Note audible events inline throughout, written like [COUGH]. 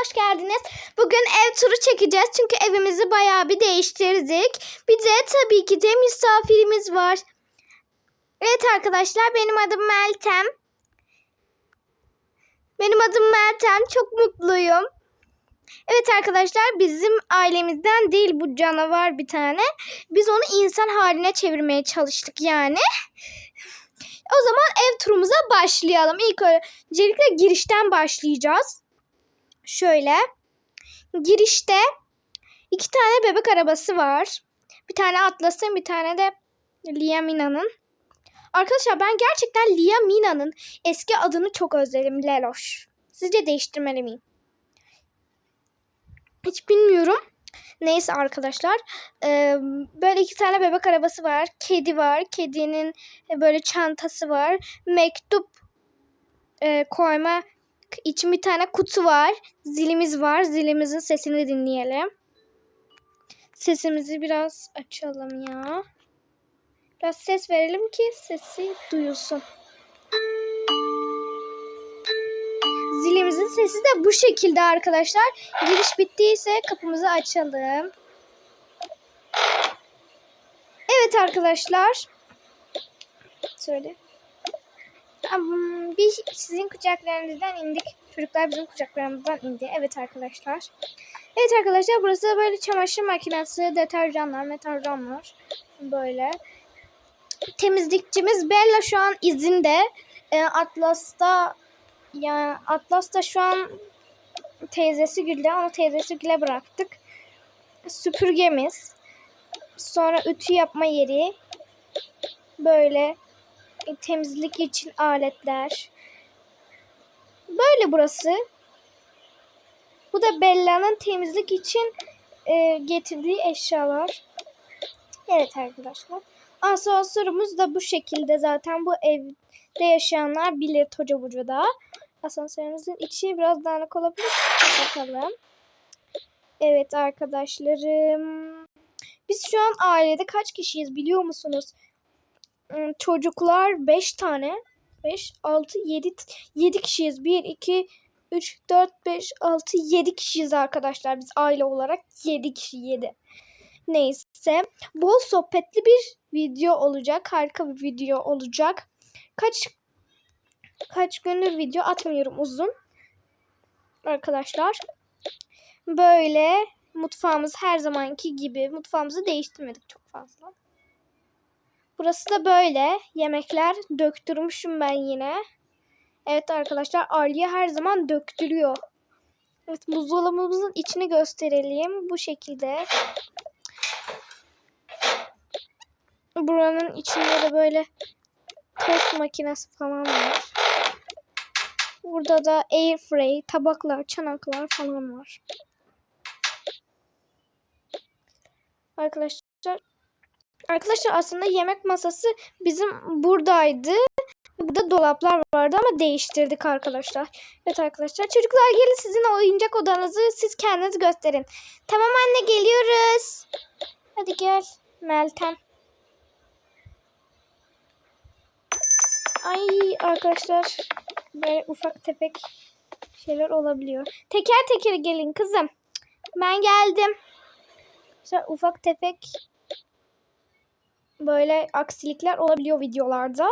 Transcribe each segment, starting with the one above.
hoş geldiniz. Bugün ev turu çekeceğiz çünkü evimizi bayağı bir değiştirdik. Bir de tabii ki de misafirimiz var. Evet arkadaşlar benim adım Meltem. Benim adım Meltem. Çok mutluyum. Evet arkadaşlar bizim ailemizden değil bu canavar bir tane. Biz onu insan haline çevirmeye çalıştık yani. O zaman ev turumuza başlayalım. İlk öncelikle girişten başlayacağız. Şöyle. Girişte iki tane bebek arabası var. Bir tane Atlas'ın bir tane de Liamina'nın. Arkadaşlar ben gerçekten Liamina'nın eski adını çok özledim. Leloş. Sizce değiştirmeli miyim? Hiç bilmiyorum. Neyse arkadaşlar. Böyle iki tane bebek arabası var. Kedi var. Kedinin böyle çantası var. Mektup e, koyma için bir tane kutu var. Zilimiz var. Zilimizin sesini dinleyelim. Sesimizi biraz açalım ya. Biraz ses verelim ki sesi duyulsun. Zilimizin sesi de bu şekilde arkadaşlar. Giriş bittiyse kapımızı açalım. Evet arkadaşlar. Söyle. Biz sizin kucaklarınızdan indik. Çocuklar bizim kucaklarımızdan indi. Evet arkadaşlar. Evet arkadaşlar burası böyle çamaşır makinesi, deterjanlar, meterjanlar. Böyle. Temizlikçimiz Bella şu an izinde. Ee, Atlas'ta ya Atlas'ta şu an teyzesi Gül'de. Onu teyzesi Gül'e bıraktık. Süpürgemiz. Sonra ütü yapma yeri. Böyle temizlik için aletler. Böyle burası. Bu da Bella'nın temizlik için e, getirdiği eşyalar. Evet arkadaşlar. Asansörümüz de bu şekilde zaten bu evde yaşayanlar bilir Toca Buca'da. Asansörümüzün içi biraz dağınık olabilir. Bakalım. Evet arkadaşlarım. Biz şu an ailede kaç kişiyiz biliyor musunuz? Çocuklar 5 tane. 5, 6, 7, 7 kişiyiz. 1, 2, 3, 4, 5, 6, 7 kişiyiz arkadaşlar. Biz aile olarak 7 kişi 7. Neyse. Bol sohbetli bir video olacak. Harika bir video olacak. Kaç kaç gündür video atmıyorum uzun. Arkadaşlar. Böyle mutfağımız her zamanki gibi. Mutfağımızı değiştirmedik çok fazla. Burası da böyle. Yemekler döktürmüşüm ben yine. Evet arkadaşlar Aliye her zaman döktürüyor. Evet buzdolabımızın içini gösterelim. Bu şekilde. Buranın içinde de böyle tost makinesi falan var. Burada da airfry, tabaklar, çanaklar falan var. Arkadaşlar Arkadaşlar aslında yemek masası bizim buradaydı. Burada dolaplar vardı ama değiştirdik arkadaşlar. Evet arkadaşlar çocuklar gelin sizin oyuncak odanızı siz kendiniz gösterin. Tamam anne geliyoruz. Hadi gel Meltem. Ay arkadaşlar böyle ufak tefek şeyler olabiliyor. Teker teker gelin kızım. Ben geldim. İşte ufak tefek böyle aksilikler olabiliyor videolarda.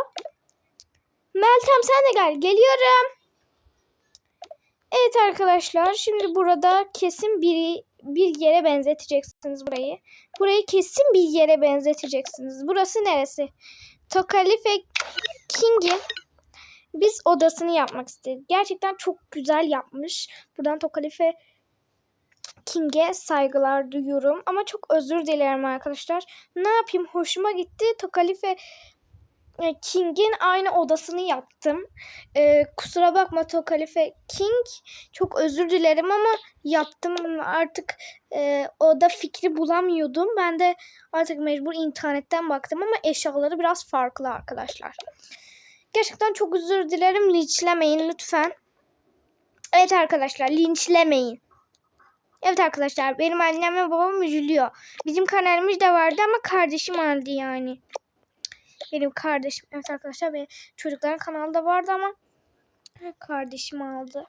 Meltem sen de gel. Geliyorum. Evet arkadaşlar şimdi burada kesin biri bir yere benzeteceksiniz burayı. Burayı kesin bir yere benzeteceksiniz. Burası neresi? Tokalife King'in biz odasını yapmak istedik. Gerçekten çok güzel yapmış. Buradan Tokalife King'e saygılar duyuyorum. Ama çok özür dilerim arkadaşlar. Ne yapayım hoşuma gitti. Tokalife King'in aynı odasını yaptım. Ee, kusura bakma Tokalife King. Çok özür dilerim ama yaptım. Artık e, oda fikri bulamıyordum. Ben de artık mecbur internetten baktım ama eşyaları biraz farklı arkadaşlar. Gerçekten çok özür dilerim. Linçlemeyin lütfen. Evet arkadaşlar linçlemeyin. Evet arkadaşlar benim annem ve babam üzülüyor. Bizim kanalımız da vardı ama kardeşim aldı yani. Benim kardeşim. Evet arkadaşlar benim çocukların kanalı da vardı ama kardeşim aldı.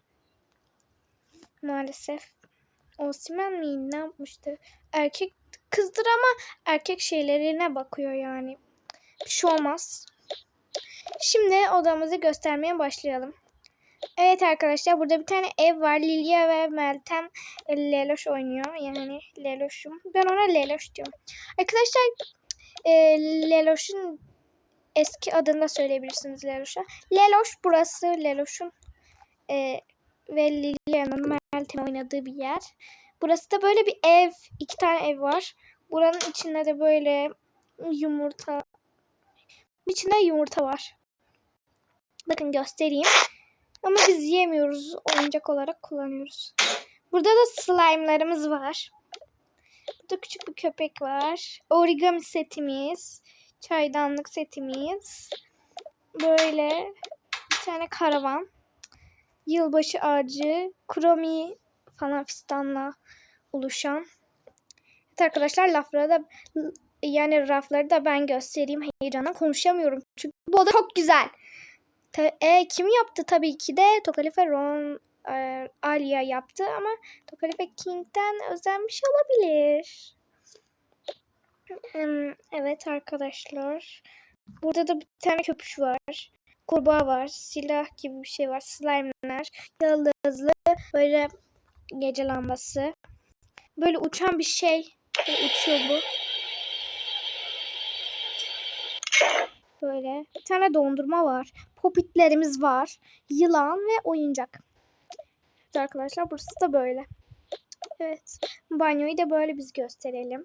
Maalesef. Osimhen mi ne yapmıştı? Erkek kızdır ama erkek şeylerine bakıyor yani. Bir şey olmaz. Şimdi odamızı göstermeye başlayalım. Evet arkadaşlar burada bir tane ev var. Lilia ve Meltem e, Leloş oynuyor. Yani Leloş'um. Ben ona Leloş diyorum. Arkadaşlar e, Leloş'un eski adını da söyleyebilirsiniz Leloş'a. Leloş burası Leloş'un e, ve Lilia'nın Meltem oynadığı bir yer. Burası da böyle bir ev. iki tane ev var. Buranın içinde de böyle yumurta içinde yumurta var. Bakın göstereyim. Ama biz yemiyoruz. Oyuncak olarak kullanıyoruz. Burada da slime'larımız var. Burada küçük bir köpek var. Origami setimiz. Çaydanlık setimiz. Böyle bir tane karavan. Yılbaşı ağacı. Kromi falan fistanla oluşan. Evet arkadaşlar lafları da yani rafları da ben göstereyim heyecanla konuşamıyorum. Çünkü bu oda çok güzel. E, kim yaptı? Tabii ki de Tokalife Ron e, Alia yaptı ama Tokalife King'den özenmiş olabilir. Evet arkadaşlar. Burada da bir tane köpüş var. Kurbağa var. Silah gibi bir şey var. Slime'ler. Yıldızlı. Böyle gece lambası. Böyle uçan bir şey. Böyle uçuyor bu. Böyle. Bir tane dondurma var. Popitlerimiz var. Yılan ve oyuncak. Evet arkadaşlar burası da böyle. Evet. Banyoyu da böyle biz gösterelim.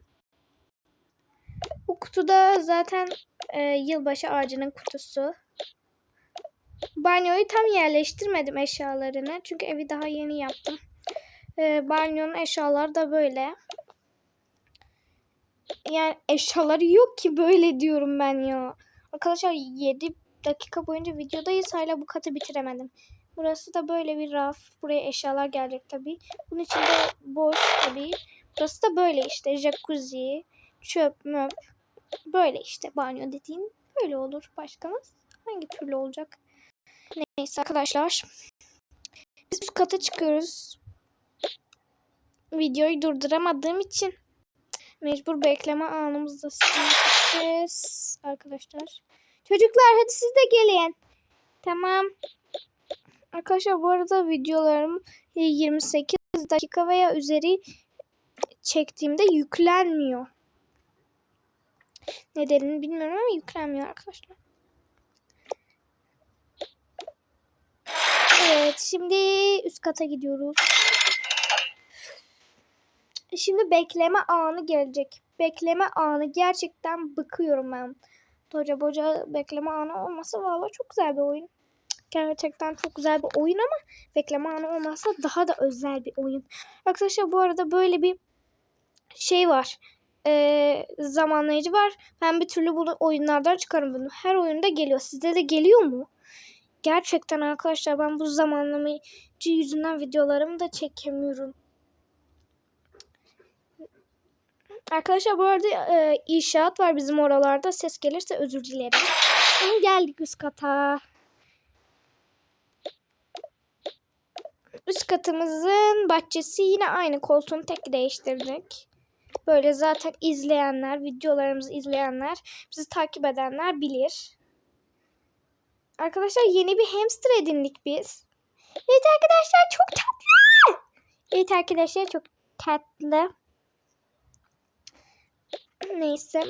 Bu kutuda zaten e, yılbaşı ağacının kutusu. Banyoyu tam yerleştirmedim eşyalarını. Çünkü evi daha yeni yaptım. E, banyonun eşyaları da böyle. Yani eşyaları yok ki böyle diyorum ben ya. Arkadaşlar 7 dakika boyunca videodayız hala bu katı bitiremedim. Burası da böyle bir raf. Buraya eşyalar gelecek tabii. Bunun içinde boş tabii. Burası da böyle işte jacuzzi, çöp möp. Böyle işte banyo dediğin böyle olur. Başkanız hangi türlü olacak? Neyse arkadaşlar. Biz üst kata çıkıyoruz. Videoyu durduramadığım için mecbur bekleme anımızda çekeceğiz arkadaşlar. Çocuklar hadi siz de gelin. Tamam. Arkadaşlar bu arada videolarım 28 dakika veya üzeri çektiğimde yüklenmiyor. Nedenini bilmiyorum ama yüklenmiyor arkadaşlar. Evet şimdi üst kata gidiyoruz. Şimdi bekleme anı gelecek. Bekleme anı gerçekten bıkıyorum ben. Hoca boca bekleme anı olmasa valla çok güzel bir oyun. Gerçekten çok güzel bir oyun ama bekleme anı olmasa daha da özel bir oyun. Arkadaşlar bu arada böyle bir şey var. Ee, zamanlayıcı var. Ben bir türlü bunu oyunlardan çıkarım bunu. Her oyunda geliyor. Sizde de geliyor mu? Gerçekten arkadaşlar ben bu zamanlamayıcı yüzünden videolarımı da çekemiyorum. Arkadaşlar bu arada e, inşaat var bizim oralarda. Ses gelirse özür dilerim. Şimdi geldik üst kata. Üst katımızın bahçesi yine aynı. Koltuğunu tek değiştirdik. Böyle zaten izleyenler, videolarımızı izleyenler, bizi takip edenler bilir. Arkadaşlar yeni bir hamster edindik biz. Evet arkadaşlar çok tatlı. Evet arkadaşlar çok tatlı. Neyse.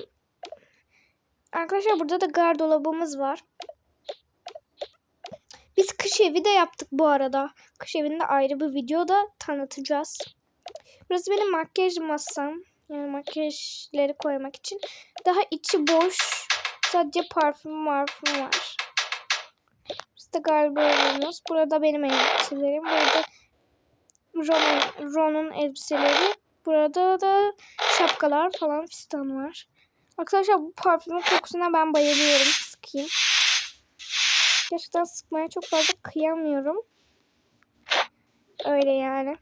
Arkadaşlar burada da gardolabımız var. Biz kış evi de yaptık bu arada. Kış evinde ayrı bir videoda tanıtacağız. Burası benim makyaj masam. Yani makyajları koymak için. Daha içi boş. Sadece parfüm marfüm var. Burası da gardolabımız. Burada benim elbiselerim. Burada Ron'un Ron'un elbiseleri. Burada da şapkalar falan fistan var. Arkadaşlar bu parfümün kokusuna ben bayılıyorum. Sıkayım. Gerçekten sıkmaya çok fazla kıyamıyorum. Öyle yani.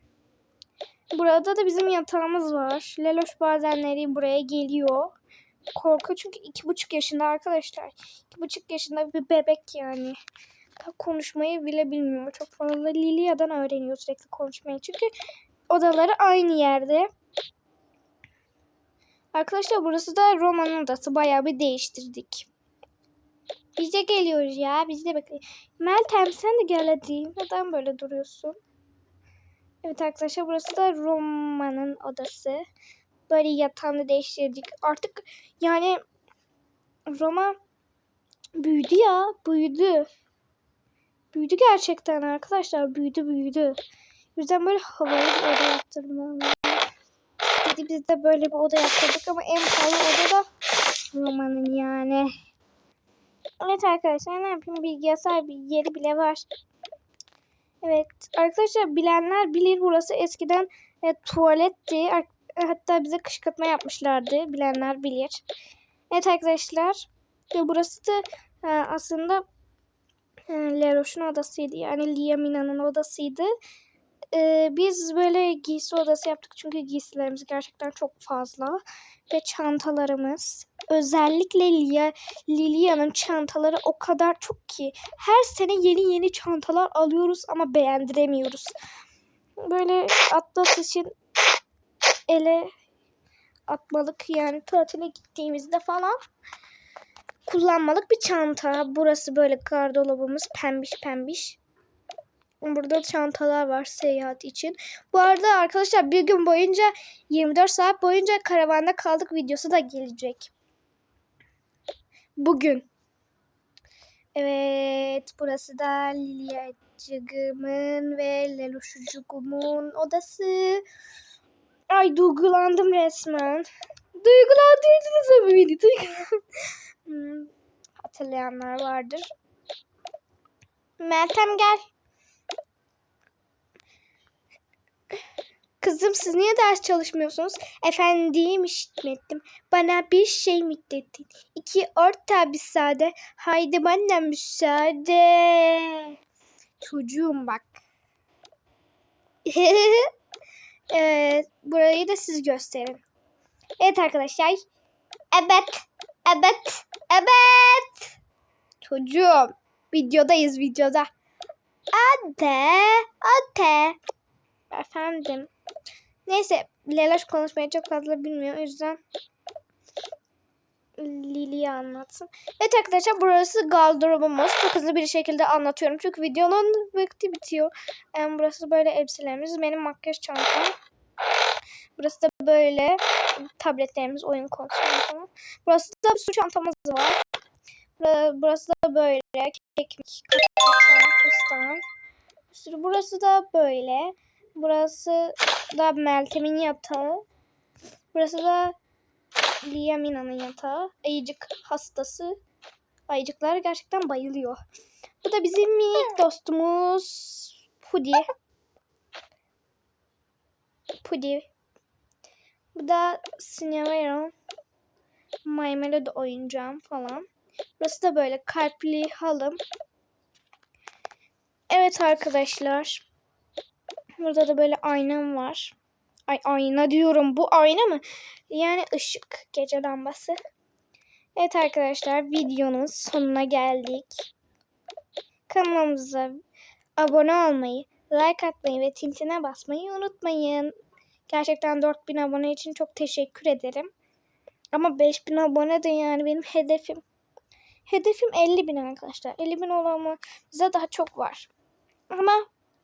Burada da bizim yatağımız var. Leloş bazenleri buraya geliyor. Korku çünkü iki buçuk yaşında arkadaşlar. İki buçuk yaşında bir bebek yani. konuşmayı bile bilmiyor. Çok fazla Lilia'dan öğreniyor sürekli konuşmayı. Çünkü odaları aynı yerde. Arkadaşlar burası da Roma'nın odası. Bayağı bir değiştirdik. Biz de geliyoruz ya. Biz de bekleyin. Meltem sen de gel hadi. Neden böyle duruyorsun? Evet arkadaşlar burası da Roma'nın odası. Böyle yatağını değiştirdik. Artık yani Roma büyüdü ya. Büyüdü. Büyüdü gerçekten arkadaşlar. Büyüdü büyüdü. O yüzden böyle havalı bir oda yaptırmam. Dedi biz de böyle bir oda yaptırdık ama en pahalı oda da Roma'nın yani. Evet arkadaşlar ne yapayım bilgisayar bir yeri bile var. Evet arkadaşlar bilenler bilir burası eskiden e, tuvaletti. Hatta bize kışkırtma yapmışlardı. Bilenler bilir. Evet arkadaşlar ve burası da e, aslında e, Leroş'un odasıydı. Yani Liamina'nın odasıydı. E, biz böyle giysi odası yaptık çünkü giysilerimiz gerçekten çok fazla. Ve çantalarımız. Özellikle Lia, Lilia'nın çantaları o kadar çok ki. Her sene yeni yeni çantalar alıyoruz ama beğendiremiyoruz. Böyle Atlas için ele atmalık yani tatile gittiğimizde falan kullanmalık bir çanta. Burası böyle gardırobumuz pembiş pembiş. Burada çantalar var seyahat için. Bu arada arkadaşlar bir gün boyunca 24 saat boyunca karavanda kaldık videosu da gelecek. Bugün. Evet burası da Liliacığımın ve Leloşucuğumun odası. Ay duygulandım resmen. Duygulandırdınız mı beni? Duygulandım. [LAUGHS] Hmm, hatırlayanlar vardır. Meltem gel. Kızım siz niye ders çalışmıyorsunuz? Efendim işitmedim. Bana bir şey mi dedin? İki orta bir sade. Haydi bana müsaade. Çocuğum bak. [LAUGHS] evet, burayı da siz gösterin. Evet arkadaşlar. Evet. Evet. Evet. Çocuğum. Videodayız videoda. Ade. Ade. Efendim. Neyse Lelaş konuşmayı çok fazla bilmiyor. O yüzden Lili'ye anlatsın. Evet arkadaşlar burası gardırobumuz. Çok hızlı bir şekilde anlatıyorum. Çünkü videonun vakti bitiyor. Yani burası böyle elbiselerimiz. Benim makyaj çantam. Burası da böyle tabletlerimiz, oyun konsolları. Burası da sürü çantamız var. Bura- Burası da böyle kekik, kaşık, fistan. Bir sürü- Burası da böyle. Burası da Meltem'in yatağı. Burası da Liamina'nın yatağı. Ayıcık hastası. Ayıcıklar gerçekten bayılıyor. Bu da bizim minik dostumuz Pudi. Pudi. Bu da Cinnamon. My Melody oyuncağım falan. Burası da böyle kalpli halım. Evet arkadaşlar. Burada da böyle aynam var. Ay ayna diyorum. Bu ayna mı? Yani ışık. Gece lambası. Evet arkadaşlar videonun sonuna geldik. Kanalımıza abone olmayı, like atmayı ve tintine basmayı unutmayın. Gerçekten 4000 abone için çok teşekkür ederim. Ama 5000 abone de yani benim hedefim. Hedefim 50 bin arkadaşlar. 50 bin olan bize daha çok var. Ama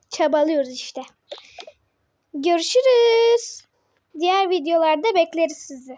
çabalıyoruz işte. Görüşürüz. Diğer videolarda bekleriz sizi.